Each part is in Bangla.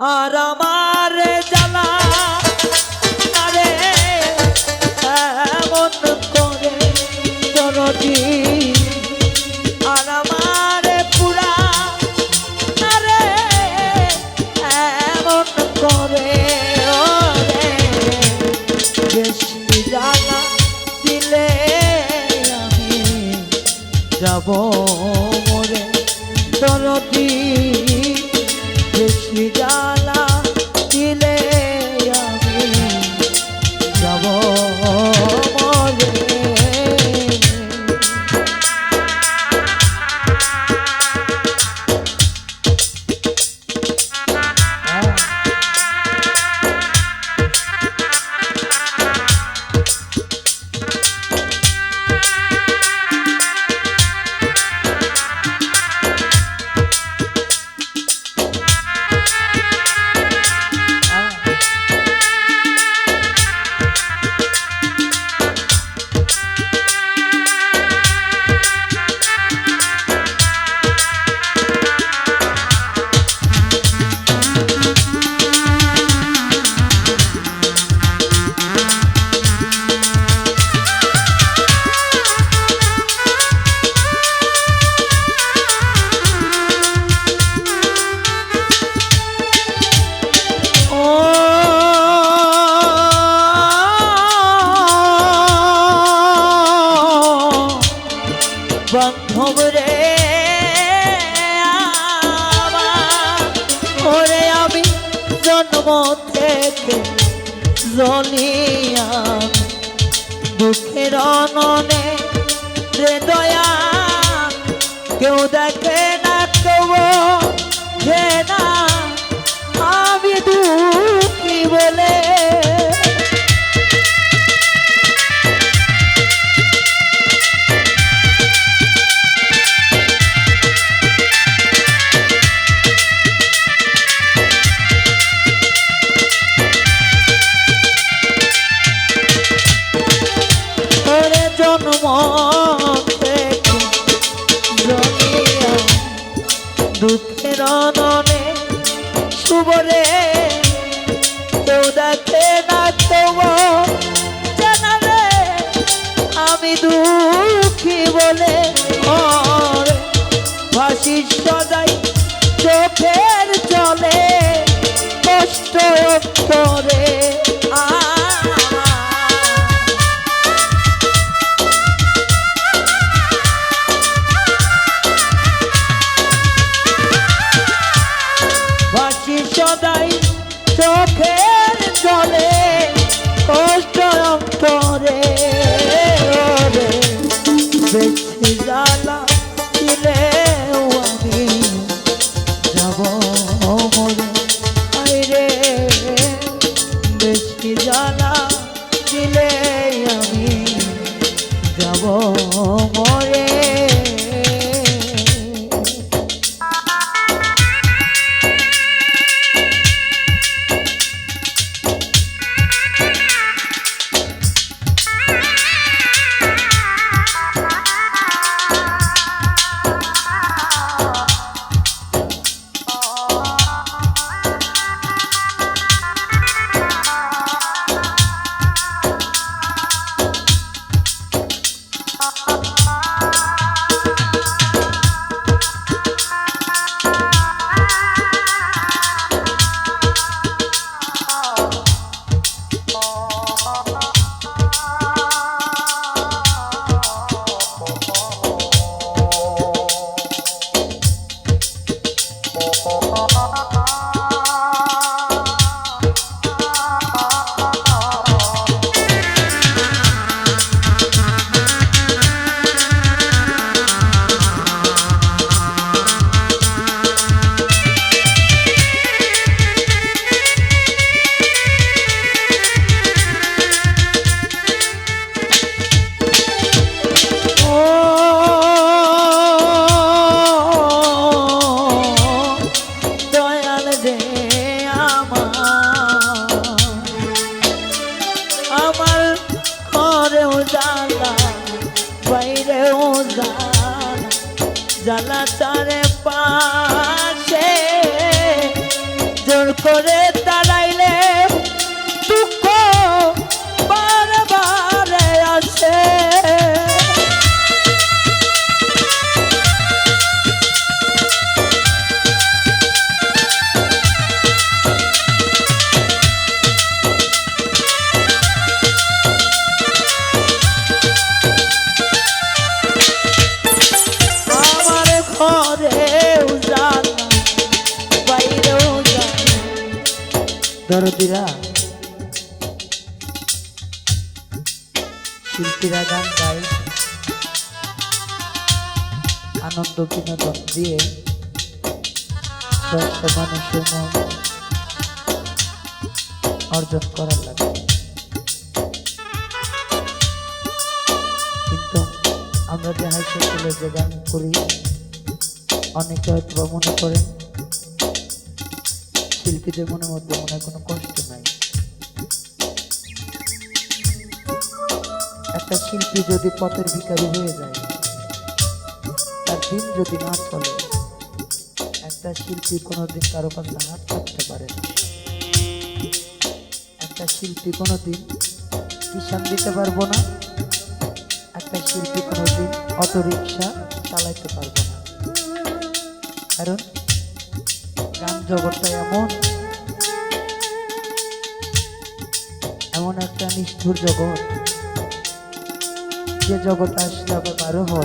আর আমার জ্বালা বান্ধব রে ওরে আমি জন্ম থেকে জনিয়া দুঃখের অননে রে দয়া, কেউ দেখে না কেউ না আমি দুঃখী বলে রেও জালা তারে পাশে জোর করে দরদিরা, শিল্পীরা গান গায়। আনন্দ বিনোদন দিয়ে দশটা মানুষের মন অর্জন করার লাগে। কিন্তু আমরা যে হাই যে গান করি অনেকে হয়তো বা মনে করেন শিল্পীদের মনের মধ্যে মনে হয় কোনো কষ্ট নাই। একটা শিল্পী যদি পথের ভিখারি হয়ে যায়, তার দিন যদি না চলে, একটা শিল্পী কোনোদিন কারও কাছে হাত থাকতে পারে একটা শিল্পী কোনোদিন কিষান দিতে পারব না। একটা শিল্পী কোনোদিন অটো রিক্সা চালাইতে পারব না। কারণ গান জগৎটা এমন। এমন একটা নিষ্ঠুর জগৎ। যে জগৎ আসলে আবার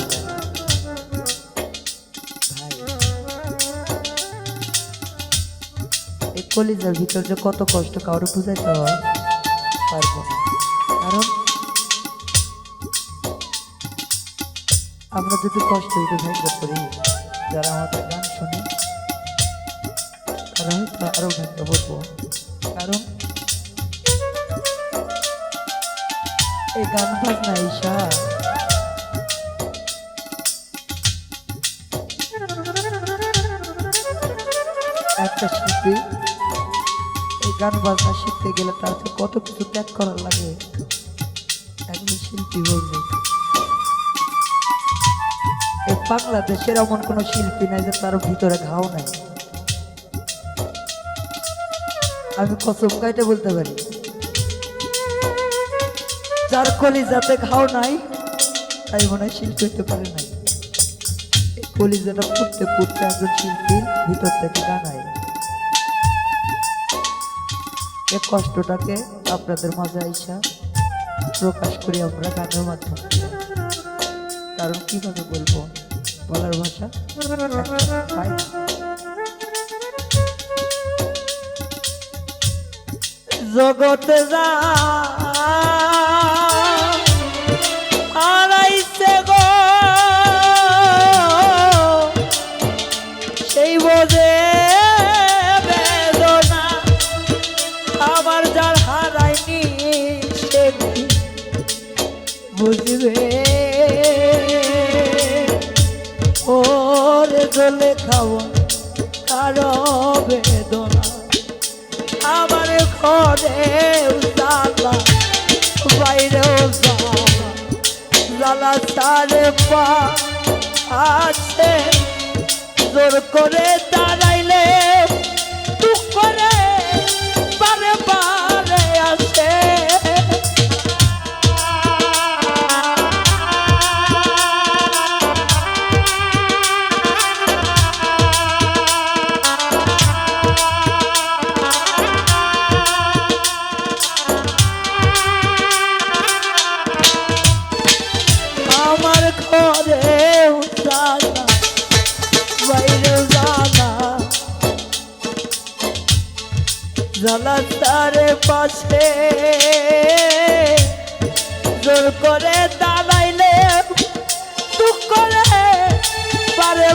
যায় এই কলিজার ভিতর যে কত কষ্ট কারও বুঝাইতে হয়, পারব কারণ আমরা যদি কষ্ট ভেঙে পড়ি যারা আমাদের গান শুনে। তারা হয়তো আরও ভেঙে পড়ব কারণ এই গান বাজনা ঈশা। একটা শিল্পী, এই গান বাজনা শিখতে গেলে তার কত কিছু ত্যাগ করার লাগে। একজন শিল্পী বলবে বাংলাদেশের এমন কোনো শিল্পী নাই যে তার ভিতরে ঘাও নাই। আমি কসম গাইতে বলতে পারি, যার কলি যাতে ঘাও নাই, তাই মনে হয় শিল্পী হতে পারে নাই। কলিজাটা ফুটতে ফুটতে একজন শিল্পীর ভিতর থেকে গানায় এই কষ্টটাকে আপনাদের মাঝে আইসা প্রকাশ করি আমরা গানের মাধ্যমে। কারণ কীভাবে বলব? বলার ভাষা? পাই জগতে যা আছে জোর করে দাঁড়াইলে জানা তারে পাশে। জোর করে দাঁড়াইলে দুঃখ করে বারে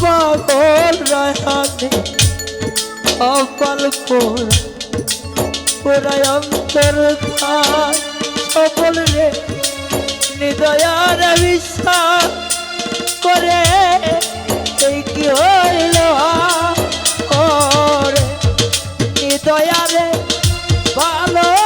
পাগল রাহানে অপল পোড়া পোড়ায় অন্তর সফল রে নিদয়ার বিশ্বাস করে, এই কি হইল ওরে, হৃদয়ারে ভালোবেসে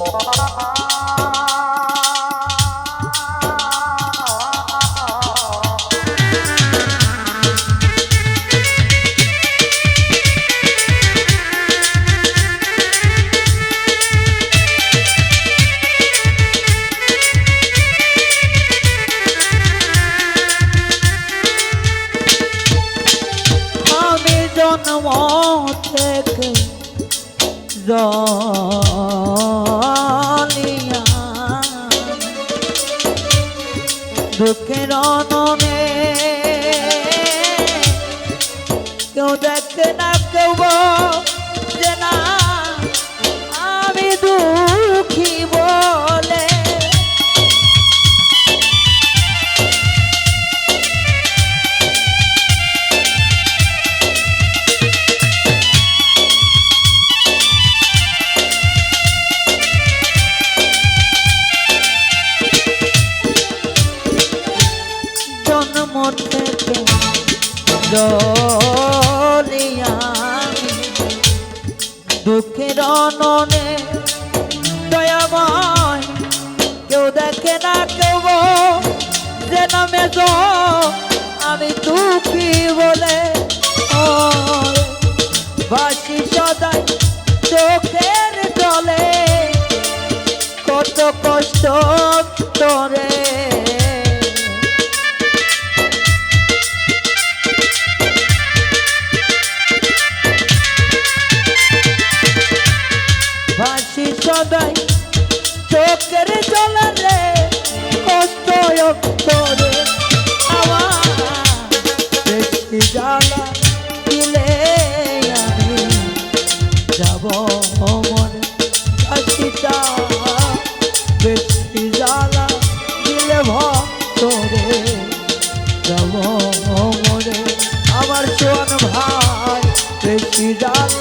Ha ha ha ha! দুঃখের অননে। কেউ দেখে না কেউ থেকে জলিয়া দুঃখের অননে দয়াময়, কেউ দেখে না কেউ যে নামে আমি দুঃখী বলে বাসি সদাই চোখের জলে, কত কষ্ট তোরে। সদাই চোখের জলে রে, কষ্ট করে আমার বেশি জ্বালা দিলে আমি যাব মনে কাশিটা। বেশি জ্বালা দিলে ভক্তরে যাব মরে আমার সোন ভাই, বেশি জ্বালা